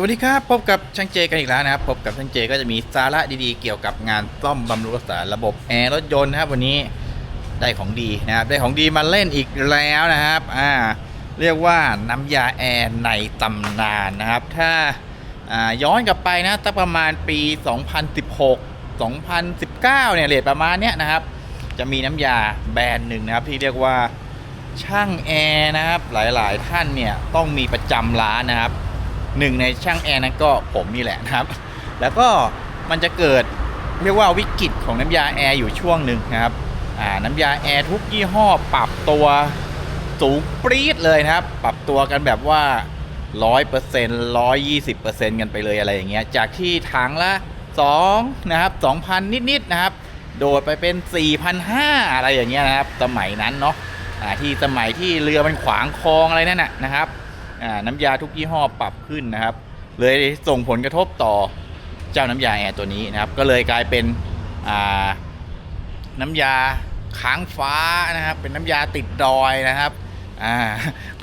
วัสดีครับ พบกับช่างเจกันอีกแล้วนะครับ พบกับช่างเจก็จะมีสาระดีๆ เกี่ยวกับงานซ่อมบำรุงรักษาระบบแอร์รถยนต์นะครับวันนี้ได้ของดีนะครับได้ของดีมาเล่นอีกแล้วนะครับอ่าเรียกว่าน้ำยาแอร์ในตำนานนะครับ ถ้าอ่าย้อนกลับไปนะตั้งประมาณปี 2016 2019 เนี่ยเรทประมาณเนี้ยนะครับ จะมีน้ำยาแบรนด์หนึ่งนะครับ ที่เรียกว่าช่างแอร์นะครับหลายๆ ท่านเนี่ยต้องมีประจำร้านนะครับ หนึ่งในช่างแอร์นั้นก็ผมนี่แหละนะครับ แล้วก็มันจะเกิดเรียกว่าวิกฤตของน้ำยาแอร์อยู่ช่วงหนึ่งนะครับน้ำยาแอร์ทุกยี่ห้อปรับตัวสูงปรี๊ดเลยนะครับ ปรับตัวกันแบบว่า 100% 120%กันไปเลยอะไรอย่างเงี้ย จากที่ถังละ2นะครับ2,000 นิดๆนะครับ โดดไปเป็น 4,500 อะไรอย่างเงี้ยนะครับ สมัยนั้นเนาะที่สมัยที่เรือมันขวางคลองอะไรนั่นน่ะนะครับ น้ำยาทุกยี่ห้อปรับขึ้นนะครับ เลยส่งผลกระทบต่อเจ้าน้ำยาแอร์ตัวนี้นะครับ ก็เลยกลายเป็นน้ำยาค้างฟ้านะครับ เป็นน้ำยาติดดอยนะครับ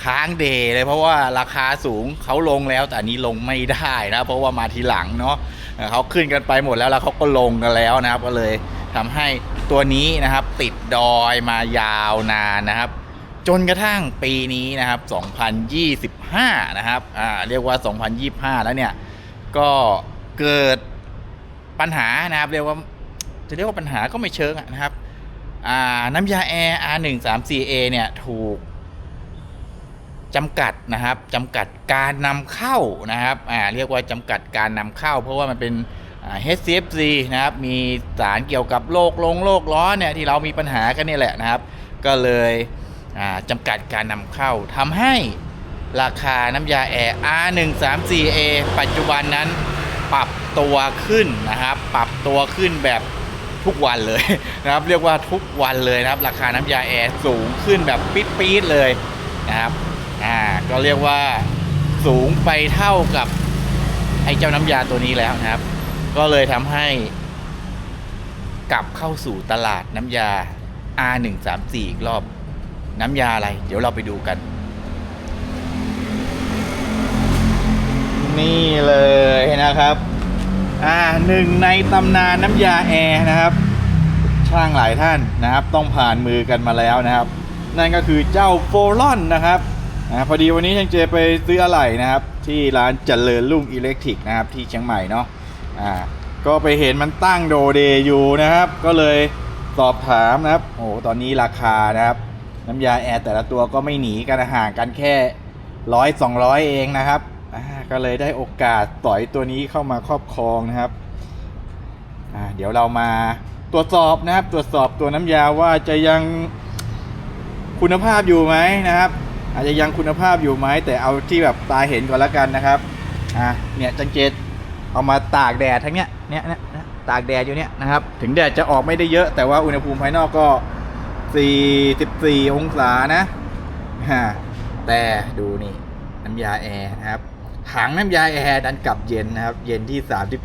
ค้างเดย์เลยเพราะว่าราคาสูงเขาลงแล้วแต่นี้ลงไม่ได้นะ เพราะว่ามาทีหลังเนาะเอ่อเขาขึ้นกันไปหมดแล้วแล้วเขาก็ลงกันแล้วนะครับ ก็เลยทำให้ตัวนี้นะครับ ติดดอยมายาวนานนะครับ จนกระทั่งปีนี้นะครับ 2025 นะครับ อ่า เรียกว่า 2025 แล้วเนี่ย ก็เกิดปัญหานะครับ เรียกว่า จะเรียกว่าปัญหาก็ไม่เชิงนะครับ อ่า น้ำยาแอร์ R134A เนี่ย ถูกจำกัดนะครับจำกัดการนำเข้านะครับ อ่า เรียกว่าจำกัดการนำเข้า เพราะว่ามันเป็น HCFC นะครับ มีสารเกี่ยวกับโลกลงโลกร้อนเนี่ยที่เรามีปัญหากันนี่แหละนะครับ ก็เลย จำกัดการนำเข้าทำให้ราคาน้ำยาแอร์ R134A ปัจจุบันนั้นปรับตัวขึ้นนะครับ ปรับตัวขึ้นแบบทุกวันเลยนะครับ เรียกว่าทุกวันเลยนะครับ ราคาน้ำยาแอร์สูงขึ้นแบบปี๊ดๆเลยนะครับอ่าก็เรียกว่าสูงไปเท่ากับไอ้เจ้าน้ำยาตัวนี้แล้วนะครับ ก็เลยทำให้กลับเข้าสู่ตลาดน้ำยา R134 อีกรอบ น้ำยาอะไร เดี๋ยวเราไปดูกัน นี่เลยนะครับ อ่าหนึ่งในตำนานน้ำยาแอร์นะครับ ช่างหลายท่านนะครับ ต้องผ่านมือกันมาแล้วนะครับ นั่นก็คือเจ้าโฟลอนนะครับอ่าพอดีวันนี้ช่างเจไปซื้ออะไหล่นะครับ ที่ร้านเจริญรุ่งอิเล็กทริกนะครับที่เชียงใหม่เนาะอ่าก็ไปเห็นมันตั้งโดเดอยู่นะครับ ก็เลยสอบถามนะครับ โอ้ตอนนี้ราคานะครับ น้ำยาแอร์แต่ละตัวก็ไม่หนีกันห่างกันแค่ร้อยสองร้อยเองนะครับก็เลยได้โอกาสต่อยตัวนี้เข้ามาครอบครองนะครับเดี๋ยวเรามาตรวจสอบนะครับ ตรวจสอบตัวน้ำยาว่าจะยังคุณภาพอยู่ไหมนะครับ อาจจะยังคุณภาพอยู่ไหมแต่เอาที่แบบตาเห็นก่อนล้วกันนะครับอ่าเนี่ยจังเจตเอามาตากแดดทั้งเนี้ยเนี่ยเนี่ยตากแดดอยู่เนี่ยนะครับ ถึงแดดจะออกไม่ได้เยอะแต่ว่าอุณหภูมิภายนอกก็ 44องศานะฮะแต่ดูนี่ น้ำยาแอร์นะครับถังน้ำยาแอร์ดันกลับเย็นนะครับ เย็นที่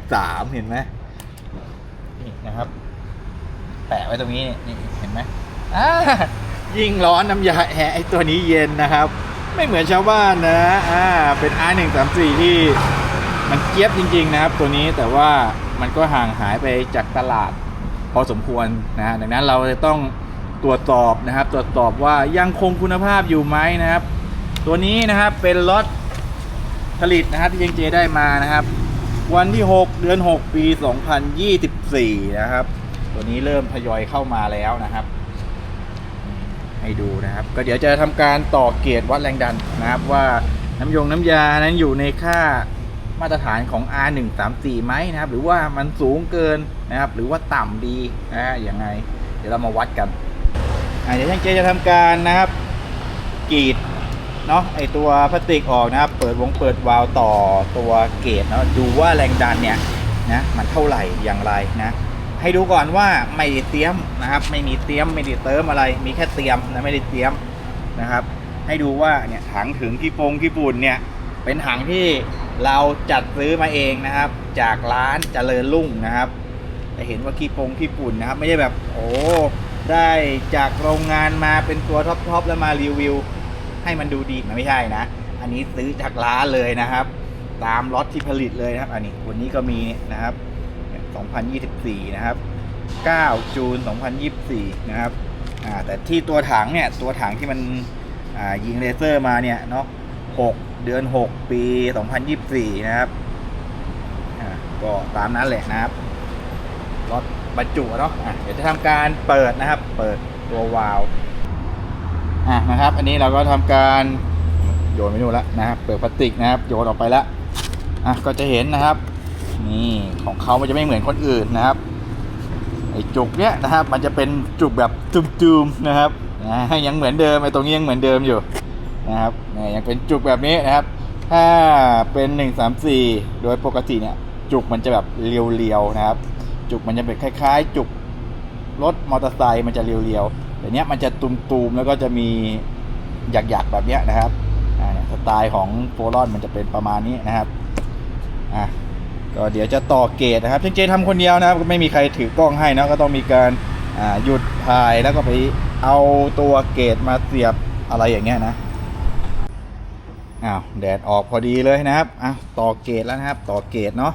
33 เห็นไหมนี่นะครับ แปะไว้ตรงนี้นี่เห็นไหมอ่ายิ่งร้อนน้ำยาแอร์ไอตัวนี้เย็นนะครับ ไม่เหมือนชาวบ้านนะอ่าเป็น R134 ที่มันเจี๊ยบจริง ๆ นะครับ ตัวนี้แต่ว่ามันก็ห่างหายไปจากตลาดพอสมควรนะดังนั้นเราจะต้อง ตรวจสอบนะครับ ตรวจสอบว่ายังคงคุณภาพอยู่ไหมนะครับ ตัวนี้นะครับเป็นรถผลิตนะครับที่ยังเจได้มานะครับ วันที่ 6 เดือน 6 ปี 2024 นะครับ ตัวนี้เริ่มทยอยเข้ามาแล้วนะครับ ให้ดูนะครับ ก็เดี๋ยวจะทำการต่อเกียรดวัดแรงดันนะครับ ว่าน้ำยงน้ำยานั้นอยู่ในค่ามาตรฐานของ R134 ไหมนะครับ หรือว่ามันสูงเกินนะครับ หรือว่าต่ำดีนะฮะยังไง เดี๋ยวเรามาวัดกัน เดี๋ยวช่างเจจะทำการนะครับกรีดเนาะไอตัวพลาสติกออกนะครับ เปิดวงเปิดวาล์วต่อตัวเกรดเนาะดูว่าแรงดันเนี่ยนะมันเท่าไหร่อย่างไรนะให้ดูก่อนว่าไม่ได้เตรียมนะครับ ไม่มีเตรียมไม่ได้เติมอะไร มีแค่เตรียมนะไม่ได้เตรียมนะครับ ให้ดูว่าเนี่ยถังถึงที่ปงที่ปุ่นเนี่ยเป็นถังที่เราจัดซื้อมาเองนะครับ จากร้านเจริญรุ่งนะครับจะเห็นว่าขี้ปงขี้ปุ่นนะครับ ไม่ใช่แบบโอ้ ได้จากโรงงานมาเป็นตัวท็อปๆแล้วมารีวิว ให้มันดูดีมันไม่ใช่นะ อันนี้ซื้อจากร้านเลยนะครับ ตามล็อตที่ผลิตเลยนะครับ อันนี้วันนี้ก็มีนะครับ 2024 นะครับ 9 จูน 2024 นะครับอ่าแต่ที่ตัวถังเนี่ยตัวถังที่มันอ่ายิงเลเซอร์มาเนี่ยเนาะ 6 เดือน 6 ปี 2024 นะครับอ่าก็ตามนั้นแหละนะครับ บรรจุเนาะอะเดี๋ยวจะทำการเปิดนะครับ เปิดตัววาล์วอะนะครับ อันนี้เราก็ทำการโยนไปนู่นแล้วนะครับ เปิดพลาสติกนะครับโยนออกไปแล้วอะก็จะเห็นนะครับนี่ของเขามันจะไม่เหมือนคนอื่นนะครับไอ้จุกเนี้ยนะครับ มันจะเป็นจุกแบบจุมๆนะครับนะยังเหมือนเดิมไอ้ตรงนี้ยังเหมือนเดิมอยู่นะครับนี่ยยังเป็นจุกแบบนี้นะครับ ถ้าเป็นหนึ่งสามสี่โดยปกติเนี่ยจุกมันจะแบบเรียวๆนะครับ จุกมันจะเป็นคล้าย ๆ จุกรถมอเตอร์ไซค์มันจะเรียวๆแต่เนี้ยมันจะตุมๆแล้วก็จะมีหยักๆแบบเนี้ยนะครับสไตล์ของโฟลอนมันจะเป็นประมาณนี้นะครับอะก็เดี๋ยวจะต่อเกตนะครับเจทำคนเดียวนะครับไม่มีใครถือกล้องให้นะก็ต้องมีการอ่าหยุดถ่ายแล้วก็ไปเอาตัวเกตมาเสียบอะไรอย่างเงี้ยนะอ้าวแดดออกพอดีเลยนะครับอ้าวต่อเกตแล้วนะครับ ต่อเกตเนาะ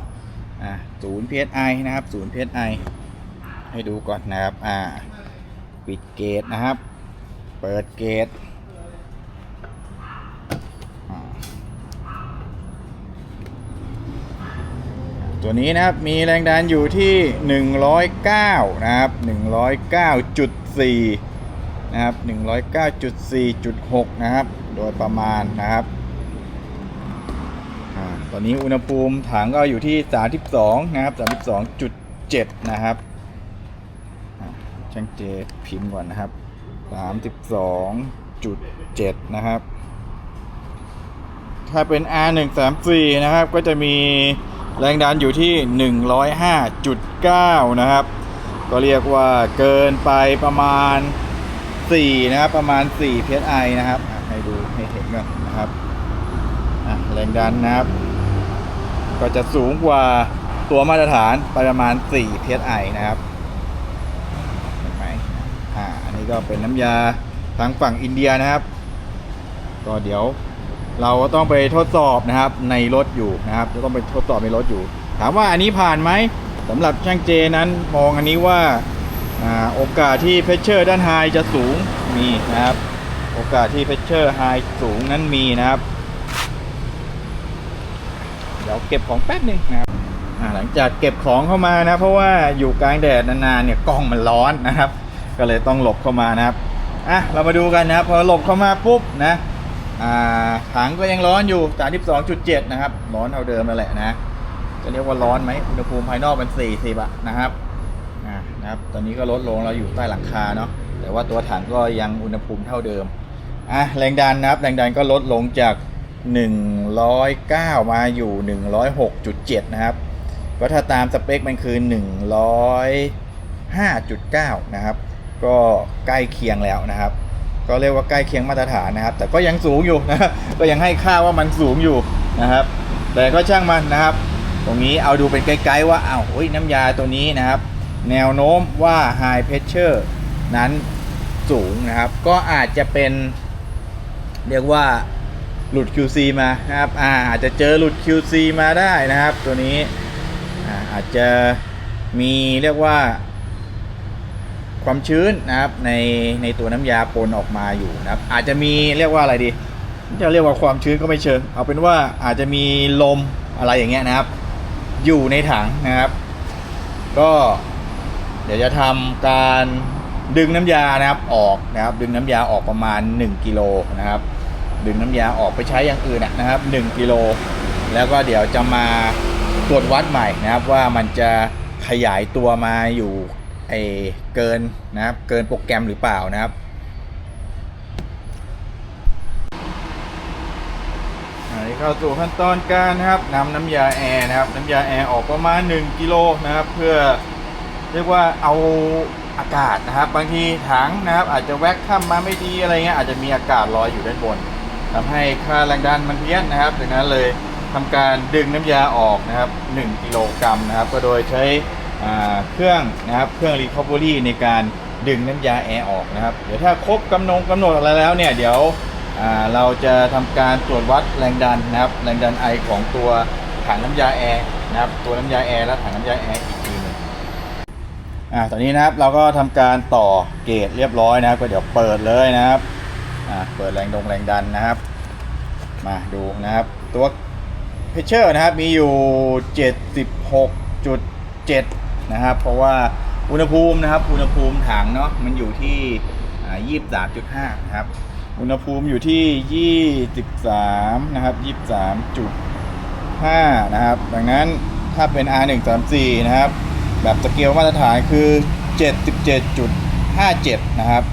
อ่าศูนย์ PSI นะครับศูนย์ PSI ให้ดูก่อนนะครับอ่าปิดเกตนะครับ เปิดเกตตัวนี้นะครับมีแรงดันอยู่ที่ 109 นะครับ 109.4 นะครับ 109.4.6 นะครับ โดยประมาณนะครับ อ่าตอนนี้อุณหภูมิถังก็อยู่ที่ 32 นะครับ 32.7 นะครับช่างเจพิมพ์ก่อนนะครับ 32.7 นะครับ ถ้าเป็น R134 นะครับ ก็จะมีแรงดันอยู่ที่ 105.9 นะครับ ก็เรียกว่าเกินไปประมาณ 4 นะครับ ประมาณ 4 psi นะครับ ให้ดูให้เห็นกันนะครับแรงดันนะครับ ก็จะสูงกว่าตัวมาตรฐานประมาณ 4 psi นะครับเห็นไหมอ่าอันนี้ก็เป็นน้ำยาทางฝั่งอินเดียนะครับ ก็เดี๋ยวเราก็ต้องไปทดสอบนะครับในรถอยู่นะครับ จะต้องไปทดสอบในรถอยู่ ถามว่าอันนี้ผ่านไหมสำหรับช่างเจนั้นมองอันนี้ว่าอโอกาสที่เพชเชอร์ด้านไฮจะสูงมีนะครับ โอกาสที่เพชเชอร์ไฮสูงนั้นมีนะครับ เดี๋ยวเก็บของแป๊บหนึงนะครับหลังจากเก็บของเข้ามานะ เพราะว่าอยู่กลางแดดนานๆเนี่ยกล้องมันร้อนนะครับ ก็เลยต้องหลบเข้ามานะครับอะเรามาดูกันนะครับพอหลบเข้ามาปุ๊บนะอ่าถังก็ยังร้อนอยู่ 32.7 นะครับ ร้อนเท่าเดิมนั่นแหละนะจะเรียกว่าร้อนไหมอุณหภูมิภายนอกมัน40อะนะครับอ่านะครับ ตอนนี้ก็ลดลงเราอยู่ใต้หลังคาเนาะแต่ว่าตัวถังก็ยังอุณหภูมิเท่าเดิมอะแรงดันนะครับ แรงดันก็ลดลงจาก 109 มาอยู่ 106.7 นะครับก็ถ้าตามสเปคมันคือ 105.9 นะครับ ก็ใกล้เคียงแล้วนะครับ ก็เรียกว่าใกล้เคียงมาตรฐานนะครับ แต่ก็ยังสูงอยู่นะก็ยังให้ค่าว่ามันสูงอยู่นะครับ แต่ก็ช่างมันนะครับ ตรงนี้เอาดูเป็นไกลๆว่าอ้าวโอ้ยน้ำยาตัวนี้นะครับ แนวโน้มว่า High Pressure นั้นสูงนะครับ ก็อาจจะเป็น เรียกว่า หลุด QC มานะครับอ่าอาจจะเจอหลุด QC มาได้นะครับ ตัวนี้อาอาจจะมีเรียกว่าความชื้นนะครับในในตัวน้ำยาปนออกมาอยู่นะครับ อาจจะมีเรียกว่าอะไรดีจะเรียกว่าความชื้นก็ไม่เชิง เอาเป็นว่าอาจจะมีลมอะไรอย่างเงี้ยนะครับ อยู่ในถังนะครับ ก็เดี๋ยวจะทำการดึงน้ำยานะครับออกนะครับ ดึงน้ำยาออกประมาณ 1กิโลนะครับ ดึงน้ำยาออกไปใช้อย่างอื่นนะครับ 1กิโลแล้วก็เดี๋ยวจะมาตรวจวัดใหม่นะครับ ว่ามันจะขยายตัวมาอยู่ไอเกินนะครับ เกินโปรแกรมหรือเปล่านะครับนี่เข้าสู่ขั้นตอนการนะครับนำน้ำยาแอร์นะครับ น้ำยาแอร์ออกประมาณ 1กิโลนะครับ เพื่อเรียกว่าเอาอากาศนะครับ บางทีถังนะครับ อาจจะแว็กข้ามมาไม่ดีอะไรเงี้ยอาจจะมีอากาศลอยอยู่ด้านบน ทำให้ค่าแรงดันมันเพี้ยนนะครับดังนั้นเลยทำการดึงน้ำยาออกนะครับ 1กิโลกรัมนะครับ ก็โดยใช้เครื่องนะครับเครื่อง recovery ในการดึงน้ำยาแอร์ออกนะครับ เดี๋ยวถ้าครบกำหนงกำหนดอะไรแล้วเนี่ยเดี๋ยวเราจะทำการตรวจวัดแรงดันนะครับ แรงดันไอของตัวถังน้ำยาแอร์นะครับ ตัวน้ำยาแอร์และถังน้ำยาแอร์อีกทีหนึ่งอ่าตอนนี้นะครับเราก็ทำการต่อเกจเรียบร้อยนะครับ ก็เดี๋ยวเปิดเลยนะครับ อ่าเปิดแรงดงแรงดันนะครับ มาดูนะครับ ตัวเพชเชอร์นะครับมีอยู่ 76.7 นะครับ เพราะว่าอุณหภูมินะครับ อุณหภูมิถังเนาะมันอยู่ที่อ่า23.5 นะครับ อุณหภูมิอยู่ที่ 23 นะครับ 23.5 นะครับ ดังนั้นถ้าเป็น R134 นะครับ แบบสเกลมาตรฐานคือ 77.57 นะครับ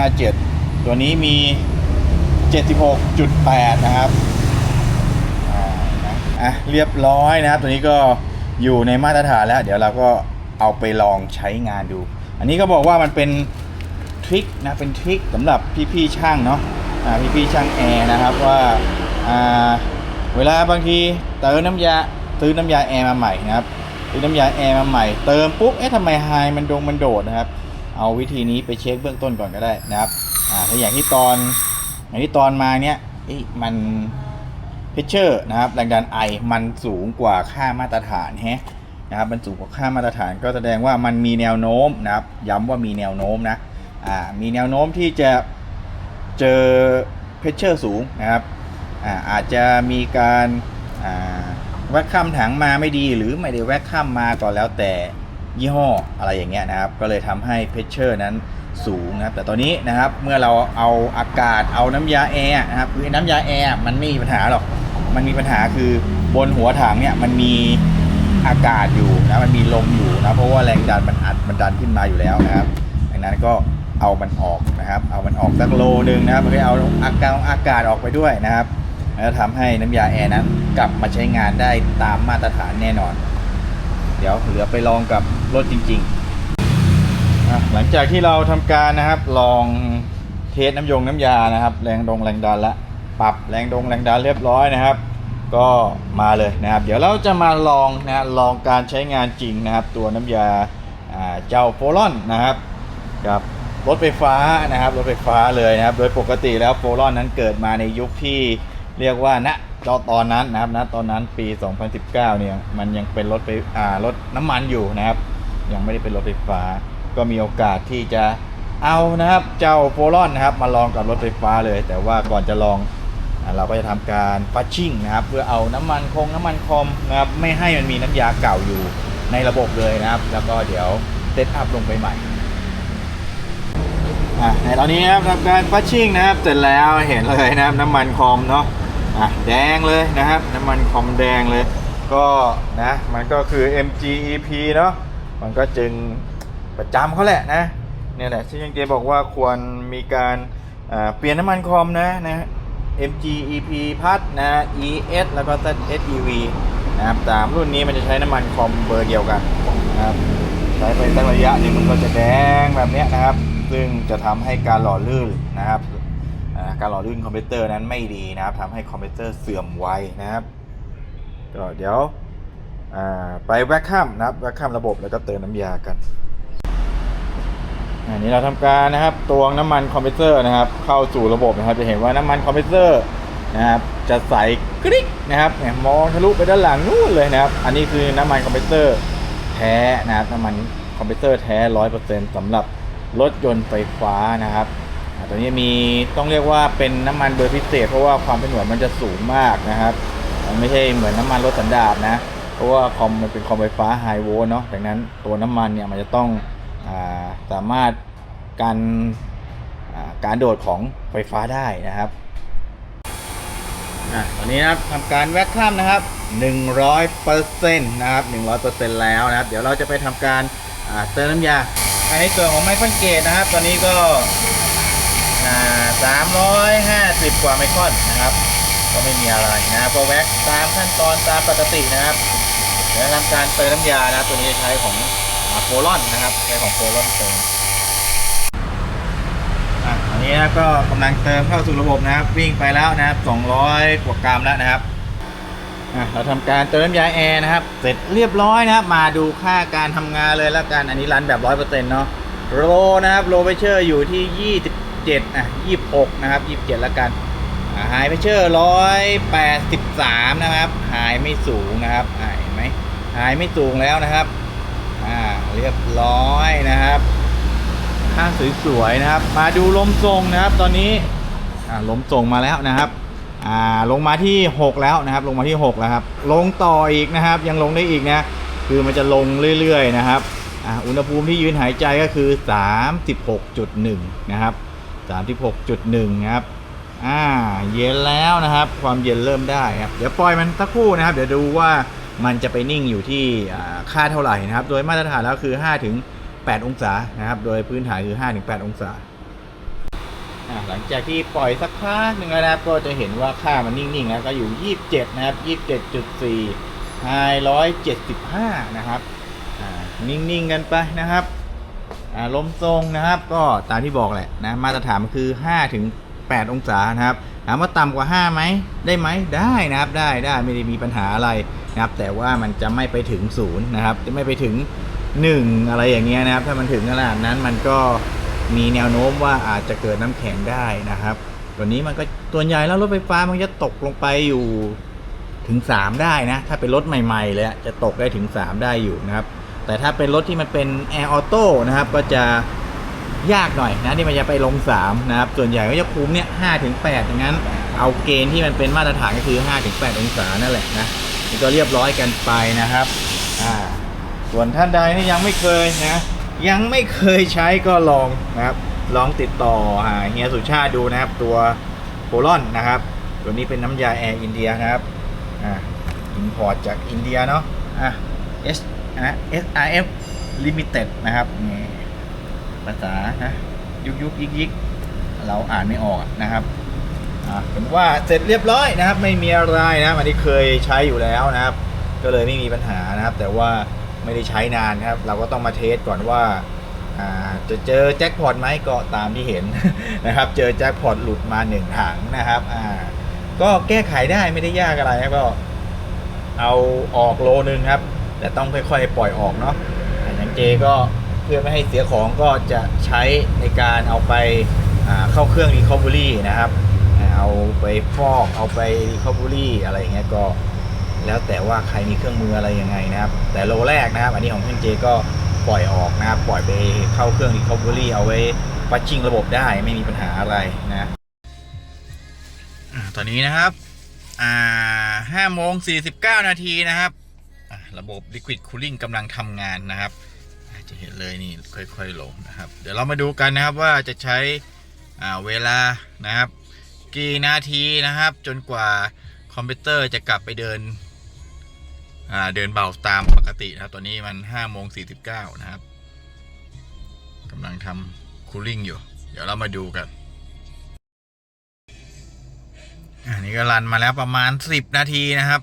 77.57 ตัวนี้มี 76.8 นะครับอ่านะอะเรียบร้อยนะครับ ตัวนี้ก็อยู่ในมาตรฐานแล้ว เดี๋ยวเราก็เอาไปลองใช้งานดู อันนี้ก็บอกว่ามันเป็นทริคนะเป็นทริคสำหรับพี่ๆช่างเนาะอ่าพี่ๆช่างแอร์นะครับว่าอ่าเวลาบางทีเติมน้ำยาซื้อน้ำยาแอร์มาใหม่นะครับซื้อน้ำยาแอร์มาใหม่ เติมปุ๊บเอ๊ะทำไมไฮมันดงมันโดดนะครับ เอาวิธีนี้ไปเช็คเบื้องต้นก่อนก็ได้นะครับ อ่าถ้าอย่างที่ตอนอย่างที่ตอนมาเนี้ยเอ๊ะมันเพชเชอร์นะครับแรงดันไอมันสูงกว่าค่ามาตรฐานแฮะนะครับมันสูงกว่าค่ามาตรฐานก็แสดงว่ามันมีแนวโน้มนะครับ ย้ำว่ามีแนวโน้มนะอ่ามีแนวโน้มที่จะเจอเพชเชอร์สูงนะครับอ่าอาจจะมีการอ่าแวกข้ามถังมาไม่ดีหรือไม่ได้แวกข้ามมาก็แล้วแต่ยี่ห้ออะไรอย่างเงี้ยนะครับ ก็เลยทำให้เพชเชอร์นั้น สูงนะครับแต่ตอนนี้นะครับเมื่อเราเอาอากาศเอาน้ำยาแอร์นะครับคือน้ำยาแอร์มันไม่มีปัญหาหรอกมันมีปัญหาคือบนหัวถังเนี่ยมันมีอากาศอยู่นะมันมีลมอยู่นะเพราะว่าแรงดันมันอัดมันดันขึ้นมาอยู่แล้วนะครับดังนั้นก็เอามันออกนะครับ เอามันออกสักโลนึงนะครับเพื่อเอาอากาศอากาศออกไปด้วยนะครับแล้วทำให้น้ำยาแอร์นั้นกลับมาใช้งานได้ตามมาตรฐานแน่นอน เดี๋ยวเหลือไปลองกับรถจริง ๆ หลังจากที่เราทำการนะครับลองเทสน้ำยงน้ำยานะครับ แรงดงแรงดันละปรับแรงดงแรงดันเรียบร้อยนะครับ ก็มาเลยนะครับ เดี๋ยวเราจะมาลองนะลองการใช้งานจริงนะครับ ตัวน้ำยาอ่าเจ้าโฟลอนนะครับกับรถไฟฟ้านะครับรถไฟฟ้าเลยนะครับ โดยปกติแล้วโฟลอนนั้นเกิดมาในยุคที่เรียกว่าณตอนนั้นนะครับณตอนนั้นปี 2019 เนี่ยมันยังเป็นรถไฟรถน้ำมันอยู่นะครับ ยังไม่ได้เป็นรถไฟฟ้า ก็มีโอกาสที่จะเอานะครับเจ้าโฟลอนนะครับมาลองกับรถไฟฟ้าเลย แต่ว่าก่อนจะลองเราก็จะทำการฟัชชิ่งนะครับ เพื่อเอาน้ำมันคงน้ำมันคอมนะครับไม่ให้มันมีน้ำยาเก่าอยู่ในระบบเลยนะครับ แล้วก็เดี๋ยวเซตอัพลงไปใหม่อะในตอนนี้นะครับทำการฟัชชิ่งนะครับ เสร็จแล้วเห็นเลยนะครับน้ำมันคอมเนาะอะแดงเลยนะครับ น้ำมันคอมแดงเลย ก็นะมันก็คือ MGEP เนาะมันก็จึง ประจำเขาแหละนะเนี่ยแหละที่ยังเจบอกว่าควรมีการเปลี่ยนน้ำมันคอมนะนะ MG EP พัดนะ ES แล้วก็ ZSEV นะครับตามรุ่นนี้มันจะใช้น้ำมันคอมเบอร์เดียวกันนะครับใช้ไปสักระยะนึงมันก็จะแดงแบบนี้นะครับ ซึ่งจะทำให้การหล่อลื่นนะครับการหล่อลื่นคอมพิวเตอร์นั้นไม่ดีนะครับทำให้คอมพิวเตอร์เสื่อมไวนะครับก็เดี๋ยวไปแวคคัมนะครับแวคคัมระบบแล้วก็เติมน้ำยากัน อันนี้เราทำการนะครับตวงน้ำมันคอมเพรสเซอร์นะครับ เข้าสู่ระบบนะครับ จะเห็นว่าน้ำมันคอมเพรสเซอร์นะครับจะใสกริ๊กนะครับมองทะลุไปด้านหลังนู่นเลยนะครับ อันนี้คือน้ำมันคอมเพรสเซอร์แท้นะครับน้ำมันคอมเพรสเซอร์แท้ร้อยเปอร์เซ็นต์สำหรับรถยนต์ไฟฟ้านะครับตัวนี้มีต้องเรียกว่าเป็นน้ำมันเบอร์พิเศษเพราะว่าความเป็นหน่วยมันจะสูงมากนะครับมันไม่ใช่เหมือนน้ำมันรถสันดาปนะ เพราะว่าคอมมันเป็นคอมไฟฟ้าไฮโวลต์เนาะดังนั้นตัวน้ำมันเนี่ยมันจะต้อง สามารถการการโดดของไฟฟ้าได้นะครับอตอนนี้นะครับทำการแวคคัมนะครับ 100%นะครับ 100%แล้วนะครับ เดี๋ยวเราจะไปทำการเติมน้ำยาในส่วนของไมคอนเกตนะครับ ตอนนี้ก็อ่า350 กว่าไมครอนนะครับก็ไม่มีอะไรนะครับก็แว็กตามขั้นตอนตามปกตินะครับเดี๋ยวทำการเติมน้ำยานะตัวนี้จะใช้ของ โฟลอนนะครับใช้ของโฟลอนเติมอะอันนี้นะก็กำลังเติมเข้าสู่ระบบนะครับ วิ่งไปแล้วนะครับ 200 กว่ากรัมแล้วนะครับอะเราทำการเติมน้ำยาแอร์นะครับ เสร็จเรียบร้อยนะครับ มาดูค่าการทำงานเลยแล้วกัน อันนี้รันแบบ 100%เนาะโลนะครับโลไปเชอร์อยู่ที่ 27 อะ 26 นะครับ 27 แล้วกันไฮเพเชอร์ร้อยแปดสิบสามนะครับไฮไม่สูงนะครับอ่าเห็นไหมไฮไม่สูงแล้วนะครับ เรียบร้อยนะครับค่างสวยๆนะครับ มาดูลมทรงนะครับ ตอนนี้อ่าลมทรงมาแล้วนะครับอ่าลงมาที่ 6 แล้วนะครับ ลงมาที่ 6 แล้วครับ ลงต่ออีกนะครับ ยังลงได้อีกนะคือมันจะลงเรื่อยๆนะครับอ่าอุณหภูมิที่ยืนหายใจก็คือ 36.1 นะครับ 36.1 นะครับอ่าเย็นแล้วนะครับ ความเย็นเริ่มได้ครับ เดี๋ยวปล่อยมันสักครู่นะครับ เดี๋ยวดูว่า มันจะไปนิ่งอยู่ที่ค่าเท่าไหร่นะครับ โดยมาตรฐานแล้วคือ 5 ถึง 8 องศานะครับ โดยพื้นฐานคือ 5 ถึง 8 องศา หลังจากที่ปล่อยสักพักหนึ่งแล้วนะครับ ก็จะเห็นว่าค่ามันนิ่งๆแล้วก็อยู่ 27 นะครับ 27.4ไฮ175 นะครับอ่านิ่งๆกันไปนะครับลมทรงนะครับ ก็ตามที่บอกแหละนะ มาตรฐานมันคือ 5 ถึง 8 องศานะครับถามว่าต่ำกว่า5ไหมได้ไหมได้นะครับได้ได้ไม่ได้มีปัญหาอะไรนะครับแต่ว่ามันจะไม่ไปถึงศูนย์นะครับจะไม่ไปถึง 1 อะไรอย่างเงี้ยนะครับ ถ้ามันถึงขนาดนั้นมันก็มีแนวโน้มว่าอาจจะเกิดน้ำแข็งได้นะครับ ตัวนี้มันก็ตัวใหญ่แล้วรถไฟฟ้ามันจะตกลงไปอยู่ถึง 3 ได้นะ ถ้าเป็นรถใหม่ๆเลยจะตกได้ถึง 3 ได้อยู่นะครับ แต่ถ้าเป็นรถที่มันเป็นแอร์ออโต้นะครับก็จะ ยากหน่อยนะที่มันจะไปลง 3 นะครับ ส่วนใหญ่ก็จะคุมเนี่ย5ถึง8อย่างนั้น เอาเกณฑ์ที่มันเป็นมาตรฐานก็คือ5ถึง8องศานั่นแหละนะนี่ก็เรียบร้อยกันไปนะครับอ่าส่วนท่านใดที่ยังไม่เคยนะยังไม่เคยใช้ก็ลองนะครับ ลองติดต่อหาเฮียสุชาติดูนะครับ ตัวโพลอนนะครับ ตัวนี้เป็นน้ำยาแอร์อินเดียนะครับอ่าอินพอร์ตจากอินเดียเนาะอะ S นะ SRF Limited นะครับนี่ ภาษานะยุกยุกยิกยิกเราอ่านไม่ออกนะครับอ่าเป็นว่าเสร็จเรียบร้อยนะครับ ไม่มีอะไรนะอันนี้เคยใช้อยู่แล้วนะครับ ก็เลยไม่มีปัญหานะครับ แต่ว่าไม่ได้ใช้นานครับ เราก็ต้องมาเทสก่อนว่าอ่าจะเจอแจ็คพอตไหมก็ตามที่เห็นนะครับ เจอแจ็คพอตหลุดมาหนึ่งถังนะครับอ่าก็แก้ไขได้ไม่ได้ยากอะไรครับก็เอาออกโลนึงครับ แต่ต้องค่อยๆ ปล่อยออกเนาะอย่างเจก็ พื่อไม่ให้เสียของก็จะใช้ในการเอาไปเข้าเครื่อง Recovery นะครับ เอาไปฟอกเอาไป Recovery อะไรเงี้ยก็แล้วแต่ว่าใครมีเครื่องมืออะไรยังไงนะครับ แต่โลแรกนะครับ อันนี้ของเพื่อนเจก็ปล่อยออกนะครับ ปล่อยไปเข้าเครื่อง Recovery เอาไว้ปัดชิงระบบได้ไม่มีปัญหาอะไรนะตอนนี้นะครับอ่าห้าโมงสี่สิบเก้านาทีนะครับ ระบบ Liquid Cooling กำลังทำงานนะครับ จะเห็นเลยนี่ค่อยๆลงนะครับ เดี๋ยวเรามาดูกันนะครับว่าจะใช้เวลานะครับ กี่นาทีนะครับ จนกว่าคอมพิวเตอร์จะกลับไปเดินเดินเบาตามปกตินะครับ ตอนนี้มัน5โมง49 นะครับกำลังทำคูลิ่งอยู่ เดี๋ยวเรามาดูกันอันนี้ก็รันมาแล้วประมาณ 10 นาทีนะครับ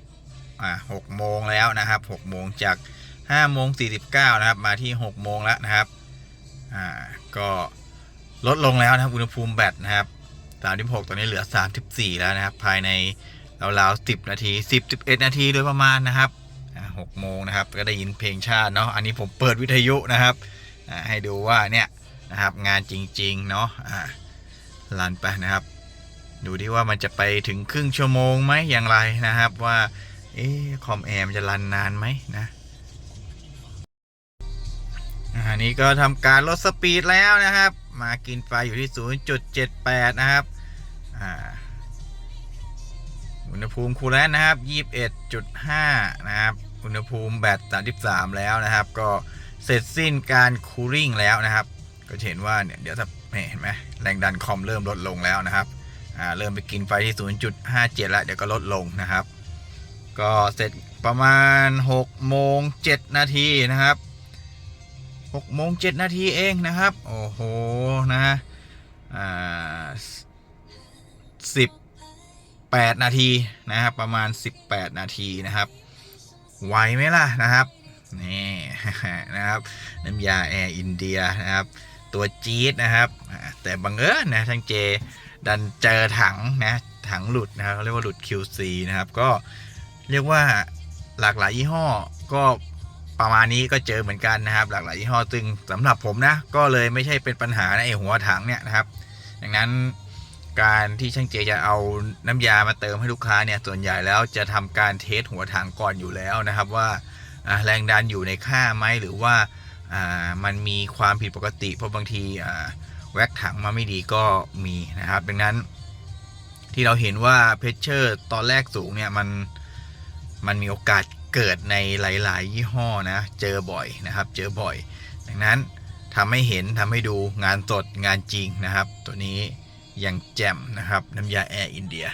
อ่า6โมงแล้วนะครับ6โมงจาก 5โมง49นะครับมาที่ 6 โมงแล้วนะครับอ่าก็ลดลงแล้วนะครับอุณหภูมิแบตนะครับ36ตอนนี้เหลือ 34 แล้วนะครับ ภายในราวๆ10 นาที 10 11 นาทีโดยประมาณนะครับอ่า6โมงนะครับก็ได้ยินเพลงชาติเนาะอันนี้ผมเปิดวิทยุนะครับอ่าให้ดูว่าเนี่ยนะครับงานจริงๆเนาะอ่าลันไปนะครับ ดูที่ว่ามันจะไปถึงครึ่งชั่วโมงไหมอย่างไรนะครับ ว่าเอ๊ะคอมแอมจะรันนานไหมนะ อันนี้ก็ทำการลดสปีดแล้วนะครับ มากินไฟอยู่ที่ 0.78 นะครับอุณหภูมิคูลแลน์นะครับ 21.5 นะครับ อุณหภูมิแบต 33 แล้วนะครับ ก็เสร็จสิ้นการคูลิ่งแล้วนะครับ ก็เห็นว่าเนี่ยเดี๋ยวถ้าเห็นไหมแรงดันคอมเริ่มลดลงแล้วนะครับเริ่มไปกินไฟที่ 0.57 แล้ว เดี๋ยวก็ลดลงนะครับ ก็เสร็จประมาณ 6 โมง 7 นาทีนะครับ 6โมง7นาทีเองนะครับ โอ้โห นะอ่า18นาทีนะครับ ประมาณ 18 นาทีนะครับ ไหวไหมล่ะนะครับ นี่ นะครับน้ำยาแอร์อินเดียนะครับ ตัวจี๊ดนะครับ แต่บังเอิญนะทั้งเจดันเจอถังนะถังหลุดนะครับเขาเรียกว่าหลุด QC นะครับ ก็เรียกว่าหลากหลายยี่ห้อก็ ประมาณนี้ก็เจอเหมือนกันนะครับ หลากหลายยี่ห้อซึ่งสำหรับผมนะ ก็เลยไม่ใช่เป็นปัญหาในะไอหัวถังเนี่ยนะครับ ดังนั้นการที่ช่างเจจะเอาน้ำยามาเติมให้ลูกค้าเนี่ยส่วนใหญ่แล้วจะทำการเทสหัวถังก่อนอยู่แล้วนะครับ ว่าแรงดันอยู่ในค่าไหมหรือว่ามันมีความผิดปกติ เพราะบางทีแว็กถังมาไม่ดีก็มีนะครับ ดังนั้นที่เราเห็นว่าเพชเชอร์ตอนแรกสูงเนี่ยมันมันมีโอกาส เกิดในหลาย ๆ ยี่ห้อนะ เจอบ่อยนะครับ เจอบ่อย ดังนั้นทำให้เห็นทำให้ดูงานสดงานจริงนะครับ ตัวนี้ยังแจ่มนะครับน้ำยาแอร์อินเดีย